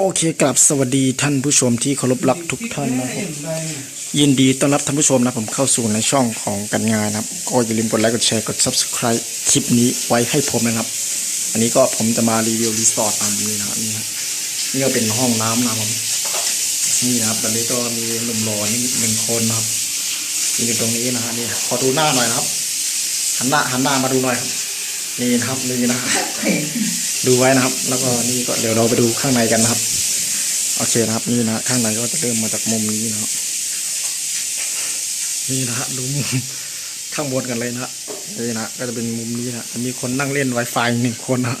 โอเคกลับสวัสดีท่านผู้ชมที่เคารพรักทุกท่านนะครับยินดีต้อนรับท่านผู้ชมนะผมเข้าสู่ในช่องของกันงานนะครับ ก็อย่าลืมกดไลค์กดแชร์กด subscribe คลิปนี้ไว้ให้ผมนะครับ อันนี้ก็ผมจะมารีวิวรีสอร์ทตามนี้นะครับนี่ครับนี่ก็เป็นห้องน้ำนะครับ นี่นะครับตอนนี้ก็มีหนุ่มหล่อนี่หนึ่งคนนะครับอยู่ตรงนี้นะฮะนี่ขอดูหน้าหน่อยนะครับหันหน้าหันหน้ามาดูหน่อยครับนี่นะครับนี่นะครับ ดูไว้นะครับ แล้วก็นี่ก็เดี๋ยวเราไปดูข้างในกันนะครับ โอเคนะครับนี่นะข้างในก็จะเริ่มมาจากมุมนี้นะครับนี่นะฮะดูมุมข้างบนกันเลยนะฮะนี่นะก็จะเป็นมุมนี้นะมีคนนั่งเล่น Wi-Fi หนึ่งคนนะ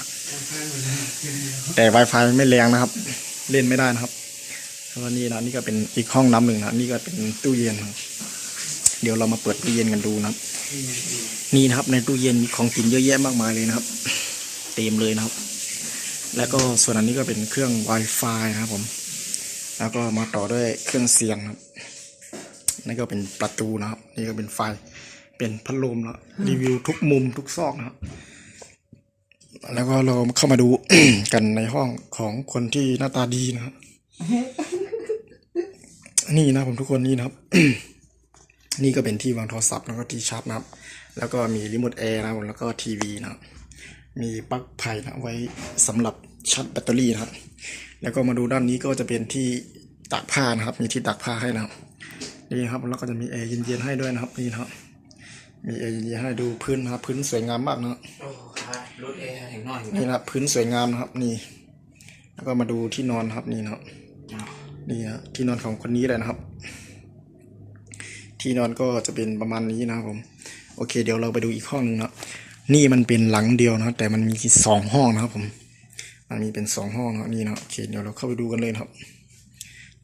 แต่ Wi-Fi ไม่แรงนะครับ เล่นไม่ได้นะครับแล้วนี่นะนี่ก็เป็นอีกห้องน้ำหนึ่งนะนี่ก็เป็นตู้เย็นนะเดี๋ยวเรามาเปิดตู้เย็นกันดูนะครับ นี่นะครับในตู้เย็นมีของกินเยอะแยะมากมายเลยนะครับ เต็มเลยนะครับ แล้วก็ส่วนอันนี้ก็เป็นเครื่อง Wi-Fi นะครับผม แล้วก็มาต่อด้วยเครื่องเสียงครับนี่ก็เป็นประตูนะครับ นี่ก็เป็นไฟ เป็นพัดลมแล้วรีวิวทุกมุมทุกซอกนะครับ แล้วก็เราเข้ามาดูกันในห้องของคนที่หน้าตาดีนะครับ นี่นะผมทุกคนนี่นะครับ นี่ก็เป็นที่วางโทรศัพท์แล้วก็ที่ชาร์จนะครับ แล้วก็มีรีโมทแอร์นะครับแล้วก็ทีวีนะครับ มีปลั๊กไผ่นะไว้สำหรับชาร์จแบตเตอรี่นะครับ แล้วก็มาดูด้านนี้ก็จะเป็นที่ตากผ้านะครับ มีที่ตากผ้าให้นะครับนี่นะครับแล้วก็จะมีแอร์เย็นๆให้ด้วยนะครับนี่นะครับ มีแอร์เย็นๆให้ดูพื้นนะครับ พื้นสวยงามมากนะครับโอ้ครับรถแอร์แห่งนอนนี่นะครับพื้นสวยงามนะครับนี่ แล้วก็มาดูที่นอนนะครับนี่นะครับนี่นะที่นอนของคนนี้เลยนะครับ ที่นอนก็จะเป็นประมาณนี้นะครับผม โอเค เดี๋ยวเราไปดูอีกห้องหนึ่งนะครับ นี่มันเป็นหลังเดียวนะครับ แต่มันมีสองห้องนะครับ ผม มันมีเป็นสองห้องนะนี่นะโอเคเดี๋ยวเราเข้าไปดูกันเลยครับ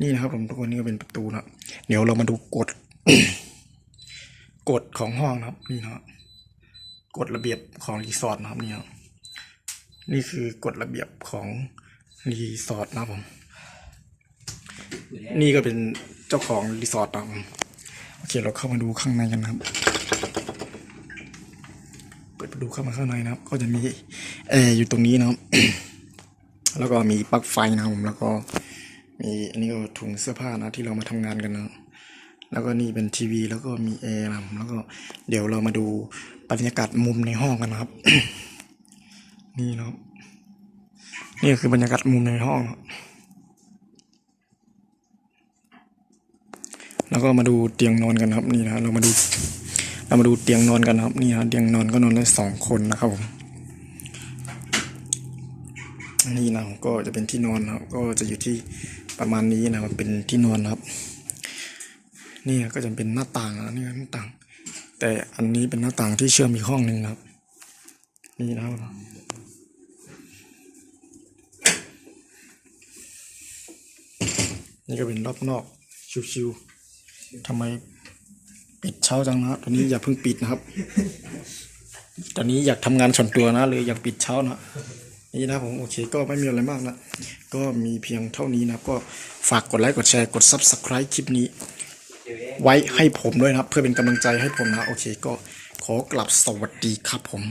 นี่นะครับ ผมทุกคนนี่ก็เป็นประตูนะเดี๋ยวเรามาดูกฎกฎของห้องนะครับ นี่นะกฎระเบียบของรีสอร์ทนะครับนี่นะนี่คือกฎระเบียบของรีสอร์ทนะครับผม นี่ก็เป็นเจ้าของรีสอร์ทนะครับโอเค เราเข้ามาดูข้างในกันนะครับ ปิดประตูเข้ามาข้างในนะครับ ก็จะมีแอร์อยู่ตรงนี้นะครับ แล้วก็มีปลั๊กไฟนะครับผมแล้วก็มีอันนี้ก็ถุงเสื้อผ้านะที่เรามาทำงานกันนะแล้วก็นี่เป็นทีวีแล้วก็มีแอร์นะครับแล้วก็เดี๋ยวเรามาดูบรรยากาศมุมในห้องกันนะครับ นี่นะครับนี่คือบรรยากาศมุมในห้อง แล้วก็มาดูเตียงนอนกันครับ นี่นะเรามาดู เรามาดูเตียงนอนกันครับนี่นะเตียงนอนก็นอนได้สองคนนะครับผมนี่นะก็จะเป็นที่นอนครับ ก็จะอยู่ที่ประมาณนี้นะครับเป็นที่นอนครับ นี่ก็จะเป็นหน้าต่างนะนี่หน้าต่าง แต่อันนี้เป็นหน้าต่างที่เชื่อมอีกห้องหนึ่งครับ นี่นะครับนี่ก็เป็นรอบนอกชิวๆทำไม ปิดเช้าจังนะครับตอนนี้อย่าเพิ่งปิดนะครับ ตอนนี้อยากทำงานส่วนตัวนะเลยอยากปิดเช้านะนี่นะผมโอเคก็ไม่มีอะไรมากนะก็มีเพียงเท่านี้นะครับ ก็ฝากกดไลค์กดแชร์กดซับสไคร b ์คลิปนี้ ไว้ให้ผมด้วยนะครับ เพื่อเป็นกำลังใจให้ผมนะ โอเคก็ขอกลับสวัสดีครับผม